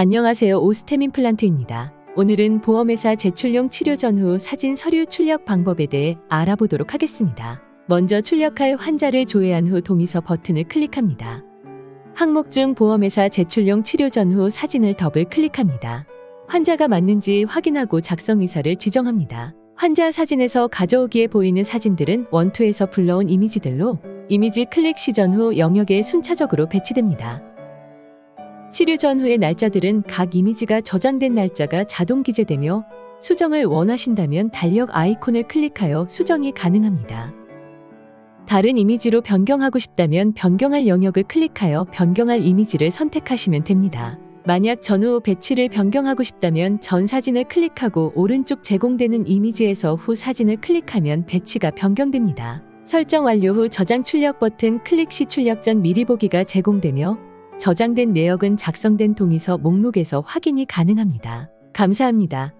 안녕하세요. 오스템 임플란트입니다. 오늘은 보험회사 제출용 치료 전후 사진 서류 출력 방법에 대해 알아보도록 하겠습니다. 먼저 출력할 환자를 조회한 후 동의서 버튼을 클릭합니다. 항목 중 보험회사 제출용 치료 전후 사진을 더블 클릭합니다. 환자가 맞는지 확인하고 작성 의사를 지정합니다. 환자 사진에서 가져오기에 보이는 사진들은 원투에서 불러온 이미지들로 이미지 클릭 시전 후 영역에 순차적으로 배치됩니다. 치료 전후의 날짜들은 각 이미지가 저장된 날짜가 자동 기재되며 수정을 원하신다면 달력 아이콘을 클릭하여 수정이 가능합니다. 다른 이미지로 변경하고 싶다면 변경할 영역을 클릭하여 변경할 이미지를 선택하시면 됩니다. 만약 전후 배치를 변경하고 싶다면 전 사진을 클릭하고 오른쪽 제공되는 이미지에서 후 사진을 클릭하면 배치가 변경됩니다. 설정 완료 후 저장 출력 버튼 클릭 시 출력 전 미리 보기가 제공되며 저장된 내역은 작성된 동의서 목록에서 확인이 가능합니다. 감사합니다.